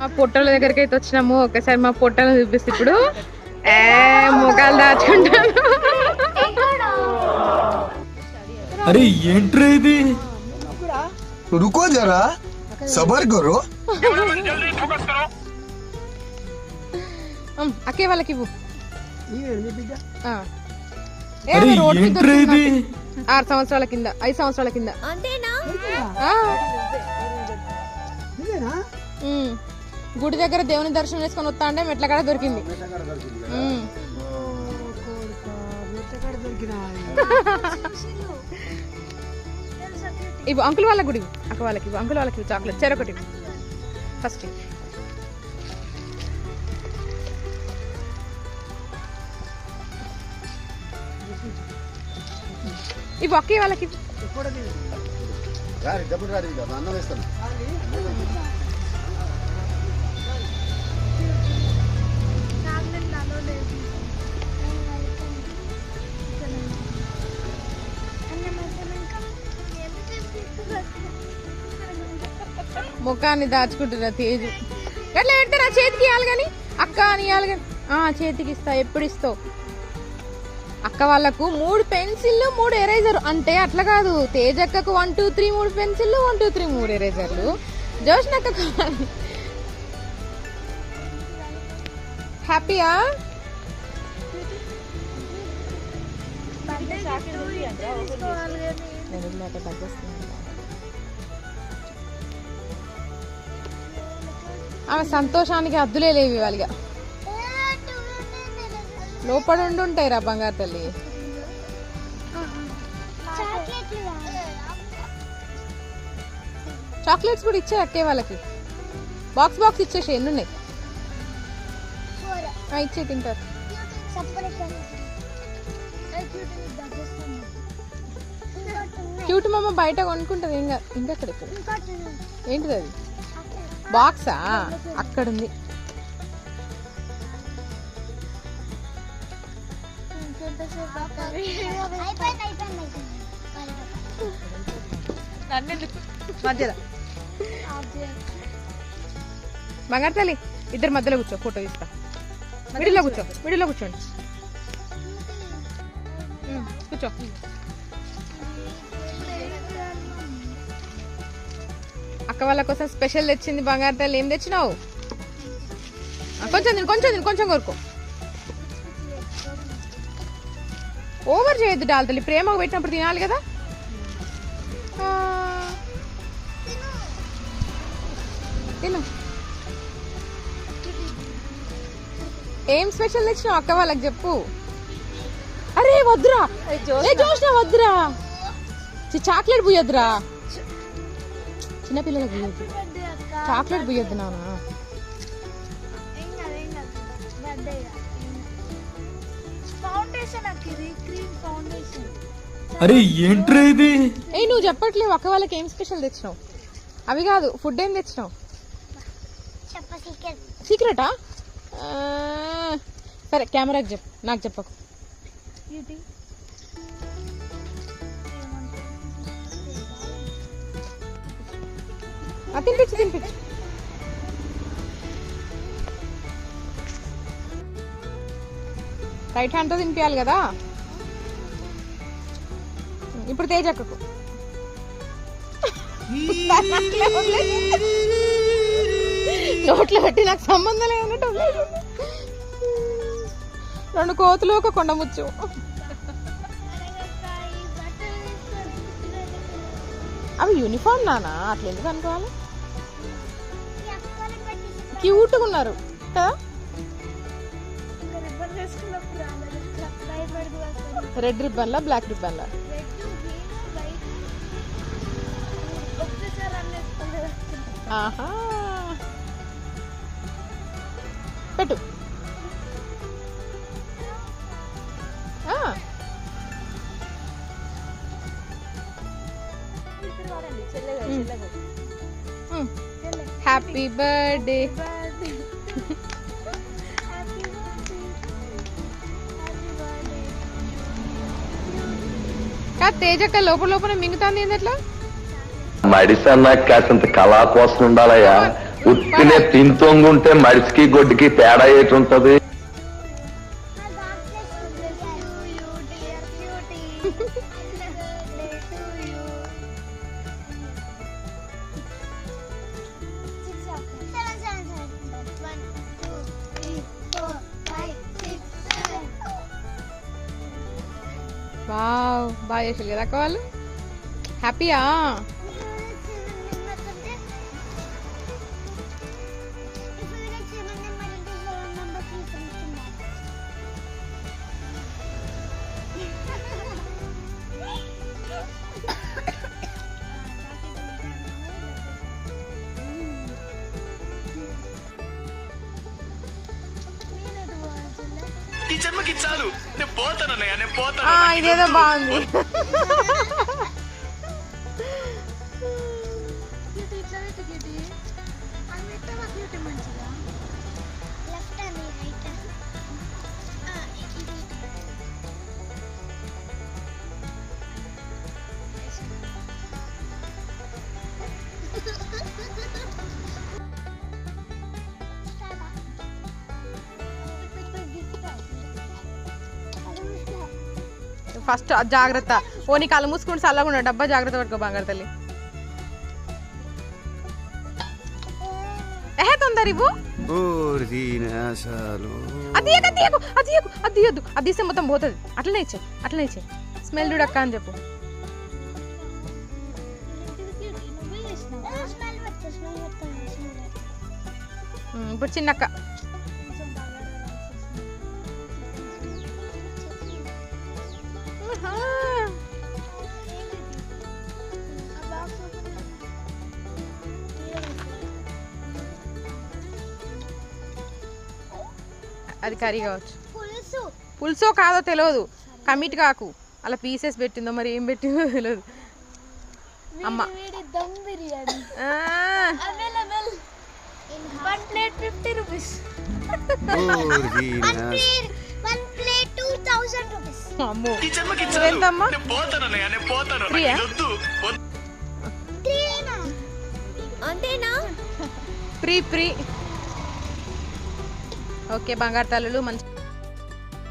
మా పొట్టల దగ్గరికి అయితే వచ్చినాము. ఒకసారి మా పొట్టలను చూపిస్తే ఇప్పుడు. ఏ ముఖాలు దాచుకుంటాను. అరే ఏంట్రా రుకో జరా. సబర్ కరో అక్కే వాళ్ళకి ఇవ్వు. ఆరు సంవత్సరాల కింద ఐదు సంవత్సరాల కింద. అంతేనా? గుడి దగ్గర దేవుని దర్శనం చేసుకొని వస్తా అంటే మెట్ల కాడ దొరికింది. ఇవ్వు అంకుల్ వాళ్ళకి గుడి. అక్క వాళ్ళకి ఇవ్వు అంకుల్ వాళ్ళకి చాక్లెట్ చెరొకటి ఫస్ట్ ఇవ్వు. అక్క వాళ్ళకి. అన్నం వేస్తాను. ముఖాన్ని దాచుకుంటున్నా తేజు. ఎట్లా పెడతారా? చేతికి ఇవ్వాలి కానీ? అక్క అని ఇవ్వాలి కానీ? ఆ, చేతికి ఇస్తా ఎప్పుడు ఇస్తావు? అక్క వాళ్ళకు మూడు పెన్సిళ్ళు మూడు ఎరేజర్. అంటే అట్లా కాదు. తేజక్కకు వన్ టూ త్రీ మూడు పెన్సిళ్ళు వన్ టూ త్రీ మూడు ఎరేజర్లు. జోష్నక్కకు హ్యాపీయా? నేను ఇందాక తగ్గిస్తున్నాను. ఆమె సంతోషానికి అద్దులే లేవు ఇవాళ లోపల ఉండి ఉంటాయి రా బంగారు తల్లి. చాక్లెట్స్ కూడా ఇచ్చే అక్కే వాళ్ళకి. బాక్స్ బాక్స్ ఇచ్చేసి ఎన్ని ఉన్నాయి ఇచ్చే తింటారు. క్యూట్ మమ్మ బయట కొనుక్కుంటది ఇంకా ఇంకా అక్కడ ఏంటిది అది? బాక్సా? అక్కడ ఉంది మధ్యలో. బంగారు తల్లి ఇద్దరు మధ్యలో కూర్చో ఫోటో తీస్తా. మిడిల్లో కూర్చో మిడిల్లో కూర్చోండి. కూర్చో. అక్క వాళ్ళ కోసం స్పెషల్ తెచ్చింది బంగారు తల్లి. ఏం తెచ్చినావు? కొంచెం తిను కొంచెం తిను కొంచెం కోరుకో. ఓవర్ చేయొద్దు డాల్ తల్లి. ప్రేమకు పెట్టినప్పుడు తినాలి కదా. తిను. ఏం స్పెషల్ తెచ్చినావు అక్క వాళ్ళకి చెప్పు. అరే వద్దురా. చూసిన వద్దురా. చాక్లెట్ పుయ్యొద్దురా చిన్నపిల్లలకు చాక్లెట్ పుయ్యొద్దు నాన్న. ఫౌండేషన్ అక్కిది క్రీమ్ ఫౌండేషన్ అరే ఏంట్రా ఇది? ఏ నువ్వు చెప్పట్లేవు. అక్క వాళ్ళకి ఏం స్పెషల్ తెచ్చినావు? అవి కాదు ఫుడ్ ఏం తెచ్చినావు? చెప్ప సీక్రెట్ సరే కెమెరాకి చెప్పు. నాకు చెప్పకు. తినిపించు తినిపించు. రైట్ హ్యాండ్తో తినిపించాలి కదా? ఇప్పుడు తేజక్కకు నోట్లో పెట్టి నాకు సంబంధం లేదన్నట్టు రెండు కోతులు ఒక కొండముచ్చు అవి యూనిఫామ్ నానా? అట్లా ఎందుకు అనుకోవాలి? క్యూట్గా ఉన్నారు. కదా రెడ్ రిబ్బన్లా బ్లాక్ రిబ్బన్లా ఆహా. హ్యాపీ బర్త్డే కా తేజక్క లోపల లోపల మింగుతాంది ఏంది అట్లా? మడిసి అన్నాక కాసింత కళా కోసం ఉండాలయ్యా. ఉత్తినే తింతొంగుంటే మడిసికి గొడ్డుకి తేడా ఏటి ఉంటది బాగా చేసారు కదా అక్క వాళ్ళు హ్యాపీయా ఈ జన్మకి చాలు. నేను పోతాను నేను పోతాను. ఇదేదో బాగుంది. ఫస్ట్ జాగ్రత్త. ఓ నీ కళ్ళు మూసుకుంటే చల్లగా ఉండ. డబ్బా జాగ్రత్త పట్టుకో బంగారు తల్లి. ఎహే తొందర ఇవ్వు. అది అది అది మొత్తం పోతుంది. అట్లనే ఇచ్చే అట్లనే ఇచ్చే. స్మెల్ చూడక్క అని చెప్పు. ఇప్పుడు చిన్నక్క. అది కర్రీ కావచ్చు. పులుసు. పులుసో కాదో తెలియదు కమిట్ కాకు. అలా పీసెస్ పెట్టిందో మరి ఏం పెట్టిందో తెలియదు అమ్మ. వన్ ప్లేట్ ఫిఫ్టీ రూపీస్ ఎంతమ్మా? నేను పోతాను ఓకే బంగారు తల్లులు మంచి